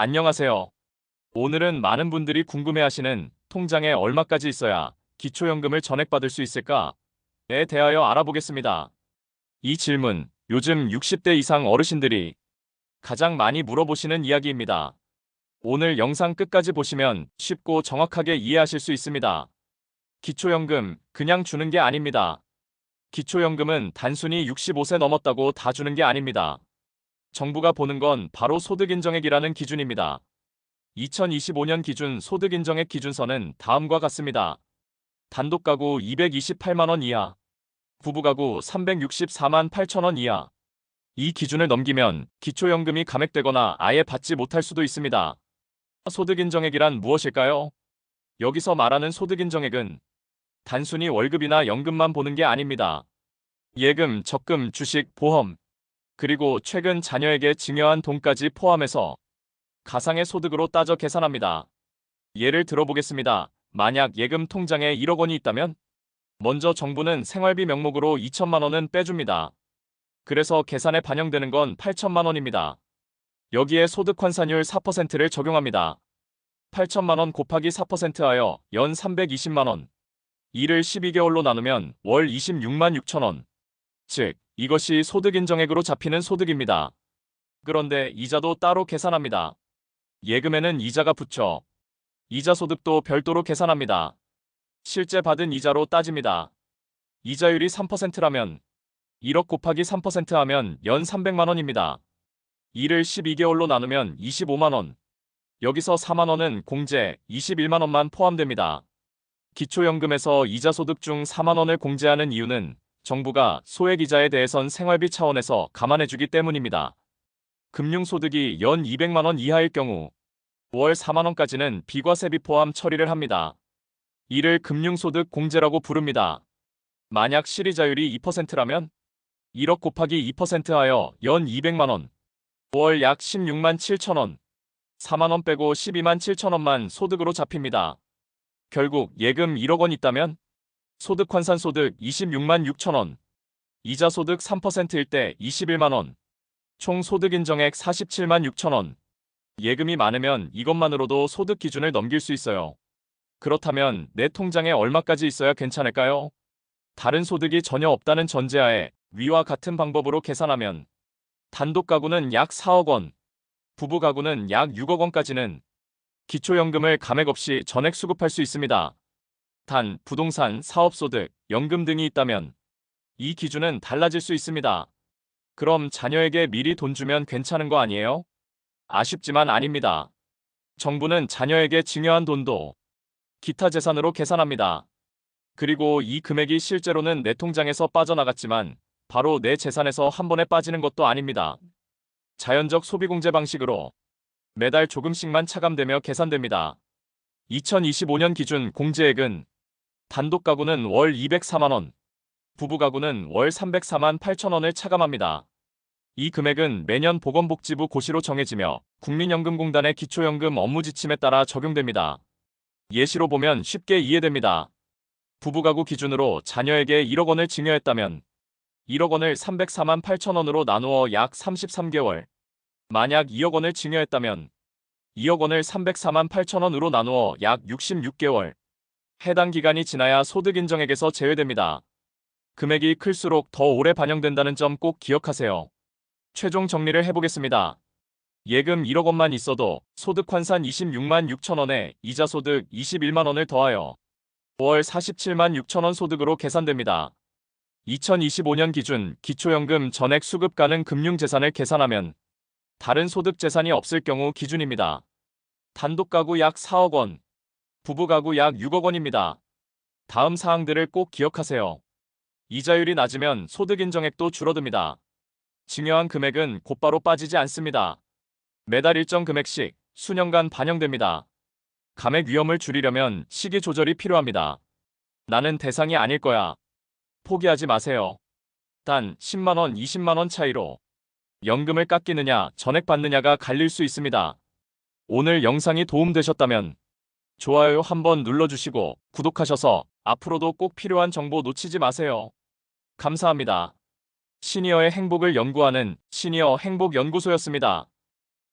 안녕하세요. 오늘은 많은 분들이 궁금해하시는 통장에 얼마까지 있어야 기초연금을 전액받을 수 있을까에 대하여 알아보겠습니다. 이 질문, 요즘 60대 이상 어르신들이 가장 많이 물어보시는 이야기입니다. 오늘 영상 끝까지 보시면 쉽고 정확하게 이해하실 수 있습니다. 기초연금, 그냥 주는 게 아닙니다. 기초연금은 단순히 65세 넘었다고 다 주는 게 아닙니다. 정부가 보는 건 바로 소득인정액이라는 기준입니다. 2025년 기준 소득인정액 기준선은 다음과 같습니다. 단독 가구 228만원 이하, 부부 가구 364만 8천원 이하. 이 기준을 넘기면 기초연금이 감액되거나 아예 받지 못할 수도 있습니다. 소득인정액이란 무엇일까요? 여기서 말하는 소득인정액은 단순히 월급이나 연금만 보는 게 아닙니다. 예금, 적금, 주식, 보험, 그리고 최근 자녀에게 증여한 돈까지 포함해서 가상의 소득으로 따져 계산합니다. 예를 들어보겠습니다. 만약 예금 통장에 1억 원이 있다면 먼저 정부는 생활비 명목으로 2천만 원은 빼줍니다. 그래서 계산에 반영되는 건 8천만 원입니다. 여기에 소득 환산율 4%를 적용합니다. 8천만 원 곱하기 4% 하여 연 320만 원. 이를 12개월로 나누면 월 26만 6천 원. 즉, 이것이 소득인정액으로 잡히는 소득입니다. 그런데 이자도 따로 계산합니다. 예금에는 이자가 붙여 이자 소득도 별도로 계산합니다. 실제 받은 이자로 따집니다. 이자율이 3%라면 1억 곱하기 3% 하면 연 300만 원입니다. 이를 12개월로 나누면 25만 원. 여기서 4만 원은 공제, 21만 원만 포함됩니다. 기초연금에서 이자 소득 중 4만 원을 공제하는 이유는 정부가 소액 이자에 대해선 생활비 차원에서 감안해주기 때문입니다. 금융소득이 연 200만 원 이하일 경우 월 4만 원까지는 비과세비 포함 처리를 합니다. 이를 금융소득 공제라고 부릅니다. 만약 실이자율이 2%라면 1억 곱하기 2% 하여 연 200만 원, 월 약 16만 7천 원, 4만 원 빼고 12만 7천 원만 소득으로 잡힙니다. 결국 예금 1억 원 있다면 소득 환산 소득 26만 6천 원, 이자 소득 3%일 때 21만 원, 총 소득 인정액 47만 6천 원. 예금이 많으면 이것만으로도 소득 기준을 넘길 수 있어요. 그렇다면 내 통장에 얼마까지 있어야 괜찮을까요? 다른 소득이 전혀 없다는 전제하에 위와 같은 방법으로 계산하면 단독 가구는 약 4억 원, 부부 가구는 약 6억 원까지는 기초연금을 감액 없이 전액 수급할 수 있습니다. 단, 부동산, 사업소득, 연금 등이 있다면 이 기준은 달라질 수 있습니다. 그럼 자녀에게 미리 돈 주면 괜찮은 거 아니에요? 아쉽지만 아닙니다. 정부는 자녀에게 증여한 돈도 기타 재산으로 계산합니다. 그리고 이 금액이 실제로는 내 통장에서 빠져나갔지만 바로 내 재산에서 한 번에 빠지는 것도 아닙니다. 자연적 소비공제 방식으로 매달 조금씩만 차감되며 계산됩니다. 2025년 기준 공제액은 단독 가구는 월 204만원, 부부 가구는 월 304만 8천원을 차감합니다. 이 금액은 매년 보건복지부 고시로 정해지며 국민연금공단의 기초연금 업무 지침에 따라 적용됩니다. 예시로 보면 쉽게 이해됩니다. 부부 가구 기준으로 자녀에게 1억 원을 증여했다면 1억 원을 304만 8천 원으로 나누어 약 33개월. 만약 2억 원을 증여했다면 2억 원을 304만 8천 원으로 나누어 약 66개월. 해당 기간이 지나야 소득인정액에서 제외됩니다. 금액이 클수록 더 오래 반영된다는 점 꼭 기억하세요. 최종 정리를 해보겠습니다. 예금 1억 원만 있어도 소득 환산 26만 6천 원에 이자 소득 21만 원을 더하여 월 47만 6천 원 소득으로 계산됩니다. 2025년 기준 기초연금 전액 수급 가능 금융재산을 계산하면 다른 소득 재산이 없을 경우 기준입니다. 단독 가구 약 4억 원, 부부 가구 약 6억 원입니다. 다음 사항들을 꼭 기억하세요. 이자율이 낮으면 소득 인정액도 줄어듭니다. 증여한 금액은 곧바로 빠지지 않습니다. 매달 일정 금액씩 수년간 반영됩니다. 감액 위험을 줄이려면 시기 조절이 필요합니다. 나는 대상이 아닐 거야. 포기하지 마세요. 단 10만원, 20만원 차이로 연금을 깎이느냐, 전액 받느냐가 갈릴 수 있습니다. 오늘 영상이 도움되셨다면 좋아요 한번 눌러주시고 구독하셔서 앞으로도 꼭 필요한 정보 놓치지 마세요. 감사합니다. 시니어의 행복을 연구하는 시니어 행복연구소였습니다.